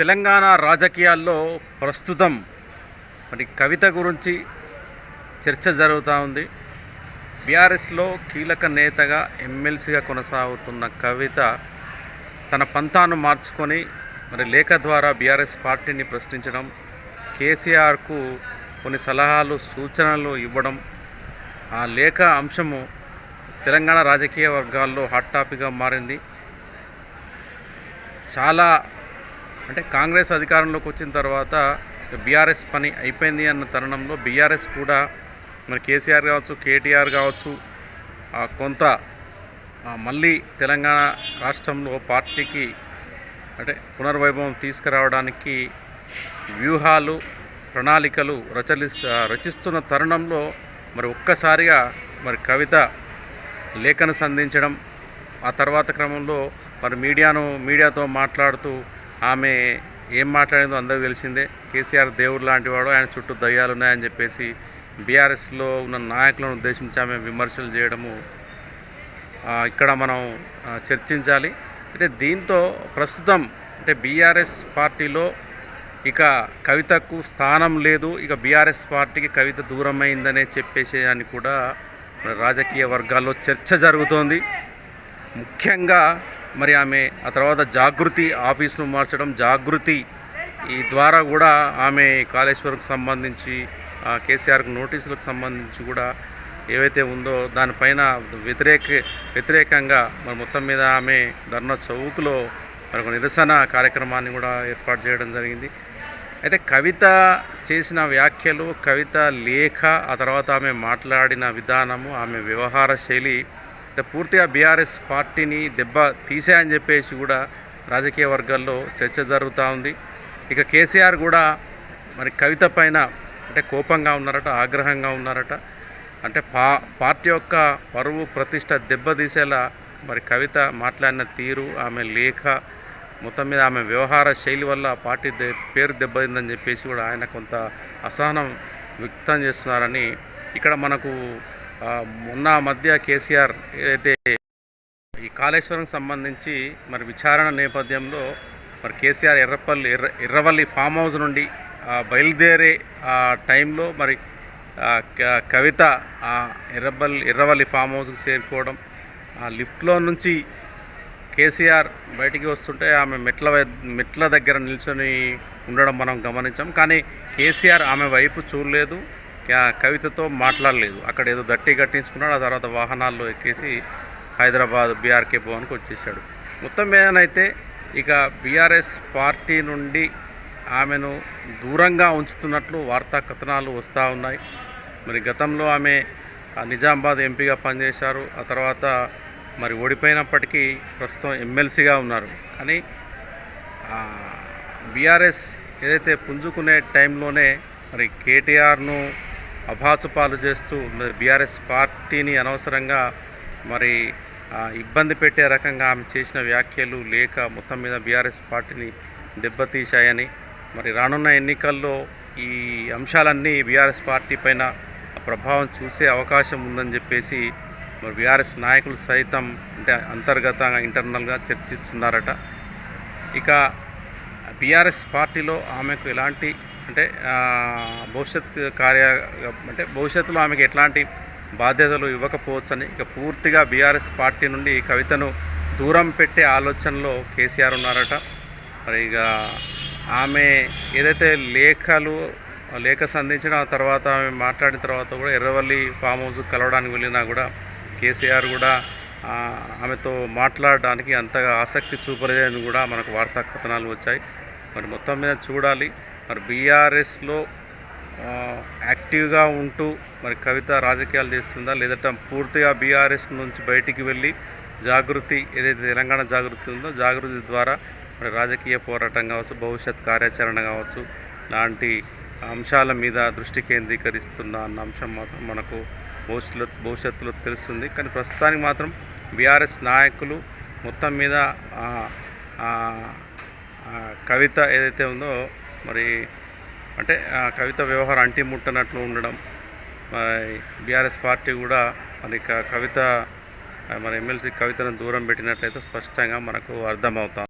తెలంగాణ రాజకీయాల్లో ప్రస్తుతం మరి కవిత గురించి చర్చ జరుగుతూ ఉంది. బీఆర్ఎస్లో కీలక నేతగా ఎమ్మెల్సీగా కొనసాగుతున్న కవిత తన పంతాను మార్చుకొని మరి లేఖ ద్వారా బీఆర్ఎస్ పార్టీని ప్రశ్నించడం కేసీఆర్కు కొన్ని సలహాలు సూచనలు ఇవ్వడం ఆ లేఖ అంశము తెలంగాణ రాజకీయ వర్గాల్లో హాట్ టాపిక్గా మారింది. చాలా అంటే కాంగ్రెస్ అధికారంలోకి వచ్చిన తర్వాత బీఆర్ఎస్ పని అయిపోయింది అన్న తరుణంలో బీఆర్ఎస్ కూడా మరి కేసీఆర్ కావచ్చు కేటీఆర్ కావచ్చు కొంత మళ్ళీ తెలంగాణ రాష్ట్రంలో పార్టీకి అంటే పునర్వైభవం తీసుకురావడానికి వ్యూహాలు ప్రణాళికలు రచలి రచిస్తున్న తరుణంలో మరి ఒక్కసారిగా మరి కవిత లేఖను సంధించడం ఆ తర్వాత క్రమంలో మరి మీడియాను మీడియాతో మాట్లాడుతూ ఆమె ఏం మాట్లాడిందో అందరికీ తెలిసిందే. కేసీఆర్ దేవుడు లాంటి వాడు ఆయన చుట్టూ దయ్యాలు ఉన్నాయని చెప్పేసి బీఆర్ఎస్లో ఉన్న నాయకులను ఉద్దేశించి ఆమె విమర్శలు చేయడము ఇక్కడ మనం చర్చించాలి. అయితే దీంతో ప్రస్తుతం అంటే బీఆర్ఎస్ పార్టీలో ఇక కవితకు స్థానం లేదు. ఇక బీఆర్ఎస్ పార్టీకి కవిత దూరమైందనే చెప్పేసేదాన్ని అని కూడా రాజకీయ వర్గాల్లో చర్చ జరుగుతోంది. ముఖ్యంగా మరి ఆమె ఆ తర్వాత జాగృతి ఆఫీస్ను మార్చడం జాగృతి ఈ ద్వారా కూడా ఆమె కాళేశ్వరంకు సంబంధించి ఆ, కేసీఆర్కు నోటీసులకు సంబంధించి కూడా ఏవైతే ఉందో దానిపైన వ్యతిరేక వ్యతిరేకంగా మరి మొత్తం మీద ఆమె ధర్నా చౌక్లో మరి ఒక నిరసన కార్యక్రమాన్ని కూడా ఏర్పాటు చేయడం జరిగింది. అయితే కవిత చేసిన వ్యాఖ్యలు కవిత లేఖ ఆ తర్వాత ఆమె మాట్లాడిన విధానము ఆమె వ్యవహార శైలి పూర్తిగా బీఆర్ఎస్ పార్టీని దెబ్బ తీసాయని చెప్పేసి కూడా రాజకీయ వర్గాల్లో చర్చ జరుగుతూ ఉంది. ఇక కేసీఆర్ కూడా మరి కవిత పైన అంటే కోపంగా ఉన్నారట ఆగ్రహంగా ఉన్నారట. అంటే పా పార్టీ యొక్క పరువు ప్రతిష్ట దెబ్బతీసేలా మరి కవిత మాట్లాడిన తీరు ఆమె లేఖ మొత్తం మీద ఆమె వ్యవహార శైలి వల్ల పార్టీ దె పేరు దెబ్బతిందని చెప్పేసి కూడా ఆయన కొంత అసహనం వ్యక్తం చేస్తున్నారని ఇక్కడ మనకు మొన్న మధ్య కేసీఆర్ ఏదైతే ఈ కాళేశ్వరం సంబంధించి మరి విచారణ నేపథ్యంలో మరి కేసీఆర్ ఎర్రపల్లి ఎర్ర ఎర్రవల్లి ఫామ్ హౌస్ నుండి బయలుదేరే ఆ టైంలో మరి క- కవిత ఎర్రబల్లి ఎర్రవల్లి ఫామ్ హౌస్కి చేరుకోవడం ఆ లిఫ్ట్లో నుంచి కేసీఆర్ బయటికి వస్తుంటే ఆమె మెట్ల వై- మెట్ల దగ్గర నిల్చొని ఉండడం మనం గమనించాం. కానీ కేసీఆర్ ఆమె వైపు చూడలేదు. కవితతో మాట్లాడలేదు. అక్కడ ఏదో దట్టి కట్టించుకున్నాడు ఆ తర్వాత వాహనాల్లో ఎక్కేసి హైదరాబాద్ బీఆర్కే భవన్కి వచ్చేసాడు మొత్తం మీదనైతే ఇక బీఆర్ఎస్ పార్టీ నుండి ఆమెను దూరంగా ఉంచుతున్నట్లు వార్తా కథనాలు వస్తూ ఉన్నాయి. మరి గతంలో ఆమె ఆ, నిజామాబాద్ ఎంపీగా పనిచేశారు. ఆ తర్వాత మరి ఓడిపోయినప్పటికీ ప్రస్తుతం ఎమ్మెల్సీగా ఉన్నారు. కానీ బీఆర్ఎస్ ఏదైతే పుంజుకునే టైంలోనే మరి కేటీఆర్ను అభాసుపాలు చేస్తూ మరి బీఆర్ఎస్ పార్టీని అనవసరంగా మరి ఇబ్బంది పెట్టే రకంగా ఆమె చేసిన వ్యాఖ్యలు లేక మొత్తం మీద బీఆర్ఎస్ పార్టీని దెబ్బతీశాయని మరి రానున్న ఎన్నికల్లో ఈ అంశాలన్నీ బీఆర్ఎస్ పార్టీ పైన ప్రభావం చూసే అవకాశం ఉందని చెప్పేసి మరి బీఆర్ఎస్ నాయకులు సైతం అంటే అంతర్గతంగా ఇంటర్నల్గా చర్చిస్తున్నారట. ఇక బీఆర్ఎస్ పార్టీలో ఆమెకు ఎలాంటి అంటే భవిష్యత్ కార్య అంటే భవిష్యత్తులో ఆమెకు ఎట్లాంటి బాధ్యతలు ఇవ్వకపోవచ్చని ఇక పూర్తిగా బీఆర్ఎస్ పార్టీ నుండి కవితను దూరం పెట్టే ఆలోచనలో కేసీఆర్ ఉన్నారట. మరి ఇక ఆమె ఏదైతే లేఖలు లేఖ సంధించిన తర్వాత ఆమె మాట్లాడిన తర్వాత కూడా ఎర్రవల్లి ఫామ్ హౌస్ కలవడానికి వెళ్ళినా కూడా కేసీఆర్ కూడా ఆమెతో మాట్లాడడానికి అంతగా ఆసక్తి చూపలేదని కూడా మనకు వార్తా కథనాలు వచ్చాయి. మరి మొత్తం మీద చూడాలి. మరి బీఆర్ఎస్లో యాక్టివ్గా ఉంటూ మరి కవిత రాజకీయాలు చేస్తుందా? లేదంటే పూర్తిగా బీఆర్ఎస్ నుంచి బయటికి వెళ్ళి జాగృతి ఏదైతే తెలంగాణ జాగృతి ఉందో జాగృతి ద్వారా మరి రాజకీయ పోరాటం కావచ్చు భవిష్యత్ కార్యాచరణ కావచ్చు లాంటి అంశాల మీద దృష్టి కేంద్రీకరిస్తున్న అన్న అంశం మాత్రం మనకు భవిష్యత్తులో భవిష్యత్తులో తెలుస్తుంది. కానీ ప్రస్తుతానికి మాత్రం బీఆర్ఎస్ నాయకులు మొత్తం మీద కవిత ఏదైతే ఉందో మరి అంటే కవిత వ్యవహారం అంటి ముట్టనట్లు ఉండడం మరి బీఆర్ఎస్ పార్టీ కూడా మరి కవిత మరి ఎమ్మెల్సీ కవితను దూరం పెట్టినట్లయితే స్పష్టంగా మనకు అర్థమవుతాం